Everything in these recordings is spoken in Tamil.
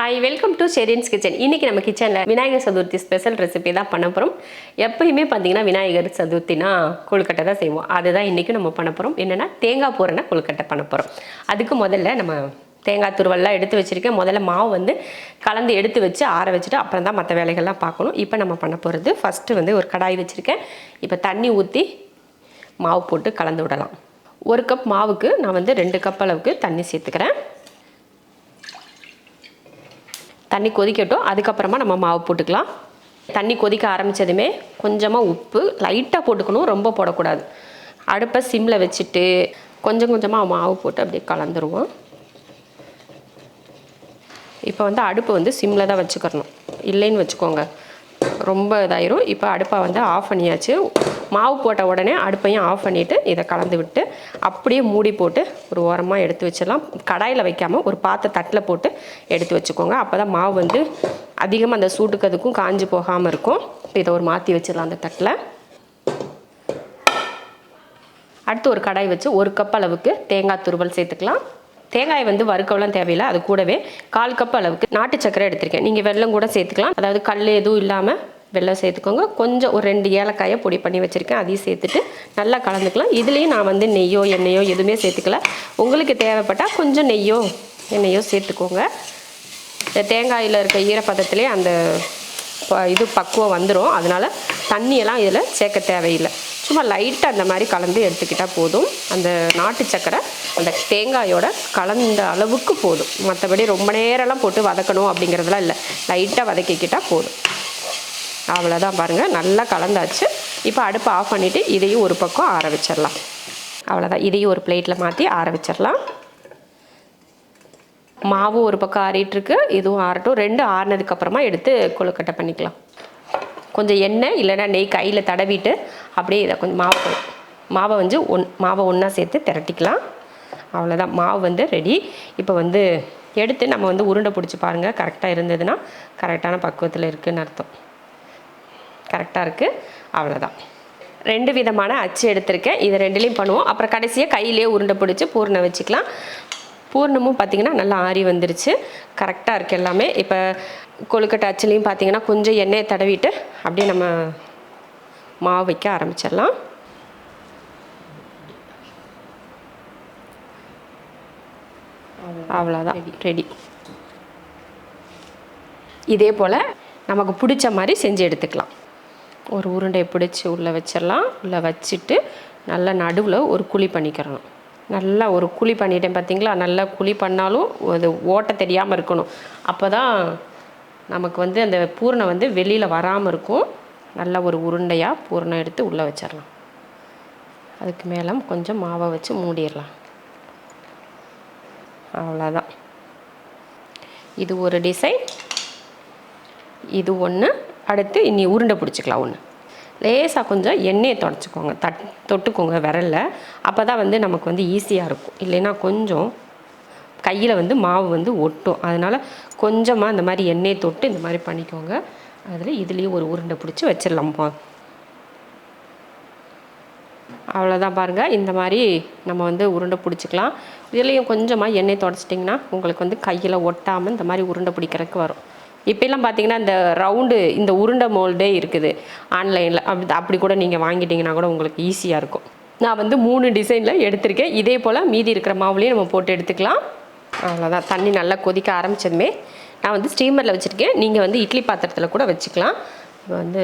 Hi welcome to Sherin's kitchen இன்னைக்கு நம்ம கிச்சனில் விநாயகர் சதுர்த்தி ஸ்பெஷல் ரெசிபி தான் பண்ண போகிறோம் எப்பயுமே பார்த்தீங்கன்னா விநாயகர் சதுர்த்தினா கொழுக்கட்டை தான் செய்வோம். அதுதான் இன்றைக்கும் நம்ம பண்ண போகிறோம் என்னென்னா தேங்காய் பூரண கொழுக்கட்டை பண்ண போகிறோம் அதுக்கு முதல்ல நம்ம தேங்காய் துருவெல்லாம் எடுத்து வச்சுருக்கேன். முதல்ல மாவு வந்து கலந்து எடுத்து வச்சு ஆற வச்சுட்டு அப்புறம் தான் மற்ற வேலைகள்லாம் பார்க்கணும். இப்போ நம்ம பண்ண போகிறது ஃபஸ்ட்டு வந்து ஒரு கடாய் வச்சுருக்கேன். இப்போ தண்ணி ஊற்றி மாவு போட்டு கலந்து விடலாம். ஒரு கப் மாவுக்கு நான் வந்து ரெண்டு கப் அளவுக்கு தண்ணி சேர்த்துக்கிறேன். தண்ணி கொதிக்கட்டும். அதுக்கப்புறமா நம்ம மாவு போட்டுக்கலாம். தண்ணி கொதிக்க ஆரம்பித்ததுமே கொஞ்சமாக உப்பு லைட்டாக போட்டுக்கணும். ரொம்ப போடக்கூடாது. அடுப்பை சிம்மில் வச்சுட்டு கொஞ்சம் கொஞ்சமாக மாவு போட்டு அப்படியே கலந்துருவோம். இப்போ வந்து அடுப்பு வந்து சிம்மில் தான் வச்சுக்கிறணும். இல்லைன்னு வச்சுக்கோங்க. ரொம்ப இதாயிரும். இப்போ அடுப்பை வந்து ஆஃப் பண்ணியாச்சு. மாவு போட்ட உடனே அடுப்பையும் ஆஃப் பண்ணிவிட்டு இதை கலந்து விட்டு அப்படியே மூடி போட்டு ஒரு ஓரமாக எடுத்து வச்சிடலாம். கடாயில் வைக்காமல் ஒரு பாத்த தட்டில் போட்டு எடுத்து வச்சுக்கோங்க. அப்போ தான் மாவு வந்து அதிகமாக அந்த சூட்டுக்கு அதுக்கும் காஞ்சி போகாமல் இருக்கும். இதை ஒரு மாற்றி வச்சிடலாம் அந்த தட்டில். அடுத்து ஒரு கடாய் வச்சு ஒரு கப் அளவுக்கு தேங்காய் துருவல் சேர்த்துக்கலாம். தேங்காய் வந்து வறுக்கவெல்லாம் தேவையில்லை. அது கூடவே கால் கப் அளவுக்கு நாட்டு சக்கரை எடுத்திருக்கேன். நீங்கள் வெல்லம் கூட சேர்த்துக்கலாம். அதாவது கல் எதுவும் இல்லாமல் வெள்ளம் சேர்த்துக்கோங்க. கொஞ்சம் ஒரு ரெண்டு ஏலக்காயை பொடி பண்ணி வச்சுருக்கேன். அதையும் சேர்த்துட்டு நல்லா கலந்துக்கலாம். இதுலேயும் நான் வந்து நெய்யோ எண்ணெயோ எதுவுமே சேர்த்துக்கல. உங்களுக்கு தேவைப்பட்டால் கொஞ்சம் நெய்யோ எண்ணெயோ சேர்த்துக்கோங்க. இந்த தேங்காயில் இருக்க ஈரப்பதத்திலே அந்த இது பக்குவம் வந்துடும் அதனால் தண்ணியெல்லாம் இதில் சேர்க்க தேவையில்லை. சும்மா லைட்டாக அந்த மாதிரி கலந்து எடுத்துக்கிட்டால் போதும். அந்த நாட்டு சக்கரை அந்த தேங்காயோட கலந்த அளவுக்கு போதும். மற்றபடி ரொம்ப நேரம்லாம் போட்டு வதக்கணும் அப்படிங்கிறதுலாம் இல்லை. லைட்டாக வதக்கிக்கிட்டால் போதும். அவ்வளோதான் பாருங்கள் நல்லா கலந்தாச்சு. இப்போ அடுப்பை ஆஃப் பண்ணிவிட்டு இதையும் ஒரு பக்கம் ஆற வச்சிடலாம். அவ்வளோதான் இதையும் ஒரு பிளேட்டில் மாற்றி ஆற வச்சிடலாம். மாவும் ஒரு பக்கம் ஆறிட்டுருக்கு இதுவும் ஆறட்டும். ரெண்டு ஆறினதுக்கப்புறமா எடுத்து கொழுக்கட்டை பண்ணிக்கலாம். கொஞ்சம் எண்ணெய் இல்லைன்னா நெய் கையில் தடவிட்டு அப்படியே இதை கொஞ்சம் மாவு மாவை வந்து ஒன் மாவை ஒன்றா சேர்த்து திரட்டிக்கலாம். அவ்வளோதான் மாவு வந்து ரெடி இப்போ வந்து எடுத்து நம்ம வந்து உருண்டை பிடிச்சி பாருங்கள் கரெக்டாக இருந்ததுன்னா கரெக்டான பக்குவத்தில் இருக்குதுன்னு அர்த்தம். கரெக்டாக இருக்குது அவ்வளோதான் ரெண்டு விதமான அச்சு எடுத்திருக்கேன். இது ரெண்டுலேயும் பண்ணுவோம். அப்புறம் கடைசியாக கையிலே உருண்டை பிடிச்சி பூர்ணம் வச்சுக்கலாம். பூர்ணமும் பார்த்திங்கன்னா நல்லா ஆறி வந்துருச்சு. கரெக்டாக இருக்குது எல்லாமே. இப்போ கொழுக்கட்டை அச்சுலேயும் பார்த்திங்கன்னா கொஞ்சம் எண்ணெயை தடவிட்டு அப்படியே நம்ம மாவு வைக்க ஆரம்பிச்சிடலாம். அவ்வளோதான் ரெடி. இதே போல் நமக்கு பிடிச்ச மாதிரி செஞ்சு எடுத்துக்கலாம். ஒரு உருண்டையை பிடிச்சி உள்ளே வச்சிடலாம். உள்ளே வச்சுட்டு நல்லா நடுவில் ஒரு குழி பண்ணிக்கிறணும். நல்லா ஒரு குழி பண்ணிட்டேன் பார்த்தீங்களா? நல்லா குழி பண்ணாலும் அது ஓட்டை தெரியாமல் இருக்கணும். அப்போ தான் நமக்கு வந்து அந்த பூரணம் வந்து வெளியில் வராமல் இருக்கும். நல்லா ஒரு உருண்டையாக பூரணம் எடுத்து உள்ளே வச்சிடலாம். அதுக்கு மேலே கொஞ்சம் மாவை வச்சு மூடிடலாம். அவ்வளோதான் இது ஒரு டிசைன் இது ஒன்று அடுத்து இனி உருண்டை பிடிச்சிக்கலாம் ஒன்று லேசாக கொஞ்சம் எண்ணெயை தொடச்சிக்கோங்க. தட் தொட்டுக்கோங்க விரலில். அப்போ தான் வந்து நமக்கு வந்து ஈஸியாக இருக்கும். இல்லைன்னா கொஞ்சம் கையில் வந்து மாவு வந்து ஒட்டும். அதனால் கொஞ்சமாக இந்த மாதிரி எண்ணெயை தொட்டு இந்த மாதிரி பண்ணிக்கோங்க. அதில் இதுலேயும் ஒரு உருண்டை பிடிச்சி வச்சிடலாம் அவ்வளோதான் பாருங்கள் இந்த மாதிரி நம்ம வந்து உருண்டை பிடிச்சிக்கலாம். இதுலேயும் கொஞ்சமாக எண்ணெய் தொடச்சிட்டிங்கன்னா உங்களுக்கு வந்து கையில் ஒட்டாமல் இந்த மாதிரி உருண்டை பிடிக்கிறதுக்கு வரும். இப்போல்லாம் பார்த்தீங்கன்னா இந்த ரவுண்டு இந்த உருண்டை மோல்டே இருக்குது. ஆன்லைனில் அப்படி அப்படி கூட நீங்கள் வாங்கிட்டீங்கன்னா கூட உங்களுக்கு ஈஸியாக இருக்கும். நான் வந்து மூணு டிசைனில் எடுத்திருக்கேன். இதே போல் மீதி இருக்கிற மாவுலேயும் நம்ம போட்டு எடுத்துக்கலாம். அவ்வளோதான் தண்ணி நல்லா கொதிக்க ஆரம்பித்ததுமே நான் வந்து ஸ்டீமரில் வச்சுருக்கேன். நீங்கள் வந்து இட்லி பாத்திரத்தில் கூட வச்சுக்கலாம். இப்போ வந்து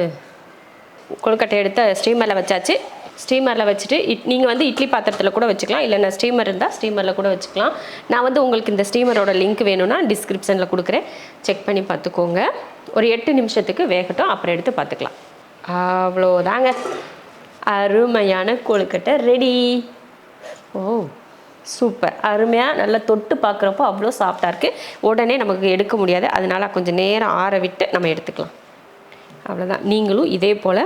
கொழுக்கட்டை எடுத்த ஸ்டீமரில் வச்சாச்சு. ஸ்டீமரில் வச்சுட்டு இட் நீங்கள் வந்து இட்லி பாத்திரத்தில் கூட வச்சுக்கலாம். இல்லைன்னா ஸ்டீமர் இருந்தால் ஸ்டீமரில் கூட வச்சுக்கலாம். நான் வந்து உங்களுக்கு இந்த ஸ்டீமரோட லிங்க் வேணும்னா டிஸ்கிரிப்ஷனில் கொடுக்குறேன். செக் பண்ணி பார்த்துக்கோங்க. ஒரு எட்டு நிமிஷத்துக்கு வேகட்டும். அப்புறம் எடுத்து பார்த்துக்கலாம். அவ்வளோதாங்க. அருமையான கொழுக்கட்டை ரெடி. ஓ சூப்பர். அருமையாக நல்லா தொட்டு பார்க்குறப்போ அவ்வளோ சாஃப்டாக இருக்குது உடனே நமக்கு எடுக்க முடியாது. அதனால கொஞ்சம் நேரம் ஆற விட்டு நம்ம எடுத்துக்கலாம். அவ்வளோதான். நீங்களும் இதே போல்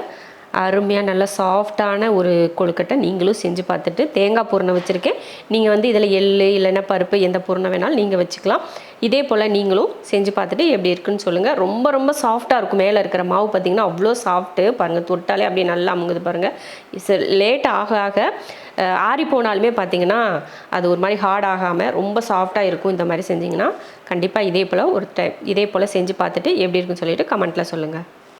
அருமையாக நல்ல சாஃப்டான ஒரு கொழுக்கட்டை நீங்களும் செஞ்சு பார்த்துட்டு தேங்காய் பூரணம் வச்சுருக்கேன். நீங்கள் வந்து இதில் எள் இல்லைன்னா பருப்பு எந்த பூரணம் வேணாலும் நீங்கள் வச்சுக்கலாம். இதே போல் நீங்களும் செஞ்சு பார்த்துட்டு எப்படி இருக்குன்னு சொல்லுங்கள் ரொம்ப ரொம்ப சாஃப்டாக இருக்கும். மேலே இருக்கிற மாவு பார்த்தீங்கன்னா அவ்வளோ சாஃப்ட்டு பாருங்கள் தொட்டாலே அப்படியே நல்லா அமுங்குது பாருங்கள் லேட் ஆக ஆக ஆறி போனாலுமே பார்த்தீங்கன்னா அது ஒரு மாதிரி ஹார்ட் ஆகாமல் ரொம்ப சாஃப்டாக இருக்கும் இந்த மாதிரி செஞ்சிங்கன்னா. கண்டிப்பாக இதே போல் ஒரு டைம் இதே போல் செஞ்சு பார்த்துட்டு எப்படி இருக்குன்னு சொல்லிட்டு கமெண்ட்டில் சொல்லுங்கள்